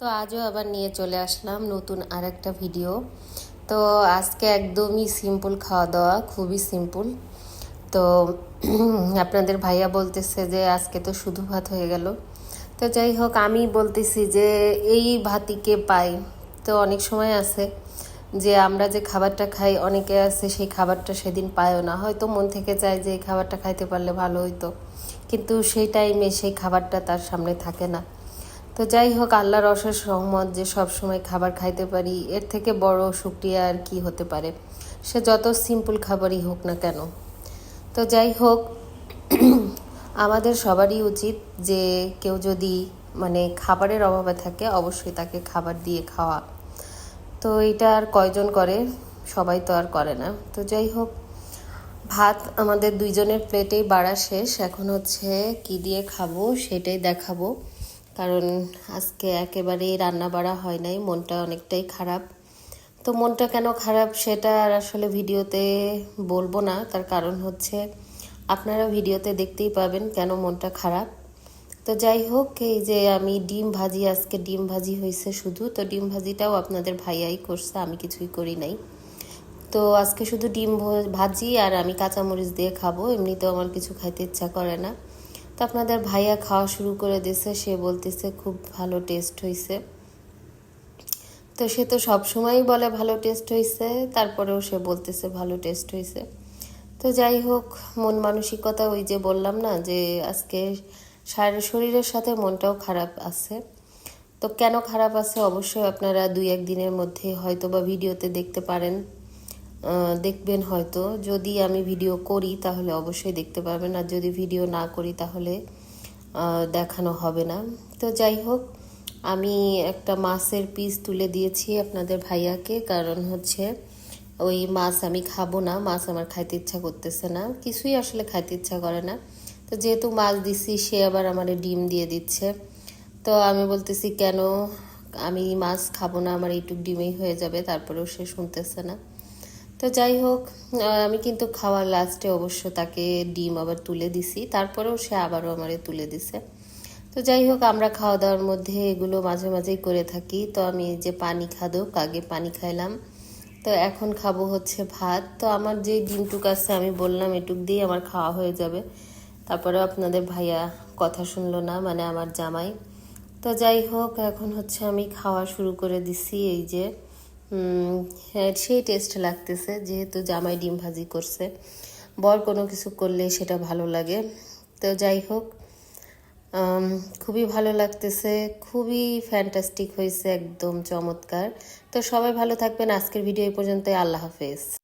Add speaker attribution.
Speaker 1: তো আজও আবার নিয়ে চলে আসলাম নতুন আর একটা ভিডিও তো আজকে একদমই সিম্পল খাওয়া দাওয়া খুবই সিম্পল তো আপনাদের ভাইয়া বলতেছে যে আজকে তো শুধু ভাত হয়ে গেল। তো যাই হোক, আমি বলতেছি যে এই ভাতই কে পাই তো অনেক সময় আছে যে আমরা যে খাবারটা খাই, অনেকে আছে সেই খাবারটা সেদিন পায়ও না। হয়তো মন থেকে চায় যে এই খাবারটা খাইতে পারলে ভালো হইতো। কিন্তু সেই টাইমে সেই খাবারটা তার সামনে থাকে না। তো যাই হোক, আল্লাহর অশেষ সহমত যে সব সময় খাবার খাইতে পারি, এর থেকে বড় শুক্রিয়া আর কি হতে পারে। সে যত সিম্পল খাবারই হোক না কেন। তো যাই হোক, আমাদের সবারই উচিত যে কেউ যদি মানে খাবারের অভাবে থাকে, অবশ্যই তাকে খাবার দিয়ে খাওয়া। তো এটা আর কয়জন করে? সবাই তো আর করে না। তো যাই হোক, ভাত আমাদের দুইজনের প্লেটেই বাড়া শেষ। এখন হচ্ছে কি দিয়ে খাব সেটাই দেখাবো। কারণ আজকে একেবারেই রান্না বাড়া হয় নাই, মনটা অনেকটাই খারাপ। তো মনটা কেন খারাপ সেটা আর আসলে ভিডিওতে বলব না, তার কারণ হচ্ছে আপনারা ভিডিওতে দেখতেই পাবেন কেন মনটা খারাপ। তো যাই হোক, এই যে আমি ডিম ভাজি, আজকে ডিম ভাজি হয়েছে শুধু। তো ডিম ভাজিটাও আপনাদের ভাইয়াই করছে, আমি কিছুই করি নাই। তো আজকে শুধু ডিম ভাজি আর আমি কাঁচামরিচ দিয়ে খাব, এমনিতেও আমার কিছু খাইতে ইচ্ছা করে না। তো আপনাদের ভাইয়া খাওয়া শুরু করে দিয়েছে সে বলতেছে খুব ভালো টেস্ট হয়েছে তো সে তো সব সময়ই বলে ভালো টেস্ট হয়েছে তারপরেও সে বলতেছে ভালো টেস্ট হয়েছে তো যাই হোক, মন মানসিকতা ওই যে বললাম না, যে আজকে শরীরের সাথে মনটাও খারাপ আছে। তো কেন খারাপ আছে অবশ্যই আপনারা দুই এক দিনের মধ্যে হয়তো বা ভিডিওতে দেখতে পারেন। দেখবেন হয়তো। যদি আমি ভিডিও করি, তাহলে অবশ্যই দেখতে পারবেন। আর যদি ভিডিও না করি, তাহলে দেখানো হবে না। তো যাই হোক, আমি একটা মাছের পিস তুলে দিয়েছি আপনাদের ভাইয়াকে। কারণ হচ্ছে, ওই মাছ আমি খাব না। মাছ আমার খাইতে ইচ্ছা করতেছে না। কিছুই আসলে খাইতে ইচ্ছা করে না। তো যেহেতু মাছ দিছি, সে আবার আমার ডিম দিয়ে দিচ্ছে। তো আমি বলতেছি, কেন? আমি মাছ খাব না। আমার এইটুক ডিমেই হয়ে যাবে। তারপরেও সে শুনতেছে না। তো যাই হোক আমি কিন্তু খাওয়ার লাস্টে অবশ্য তাকে ডিম আবার তুলে দিছি। তারপরেও সে আবারও আমারে তুলে দিছে। তো যাই হোক, আমরা খাওয়া দাওয়ার মধ্যে এগুলো মাঝে মাঝেই করে থাকি। তো আমি যে পানি খাদক, আগে পানি খাইলাম। তো এখন খাব হচ্ছে ভাত। তো আমার যে ডিমটুক আছে, আমি বললাম এটুক দিয়ে আমার খাওয়া হয়ে যাবে। তারপরেও আপনাদের ভাইয়া কথা শুনলো না মানে আমার জামাই। তো যাই হোক, এখন হচ্ছে আমি খাওয়া শুরু করে দিছি এই যে সেই টেস্ট লাগতেছে, যেহেতু জামাই ডিম ভাজি করছে। বর কোনো কিছু করলে সেটা ভালো লাগে। তো যাই হোক খুবই ভালো লাগতেছে, খুবই ফ্যান্টাস্টিক হয়েছে, একদম চমৎকার। তো সবাই ভালো থাকবেন, আজকের ভিডিও এই পর্যন্তই, আল্লাহ হাফেজ।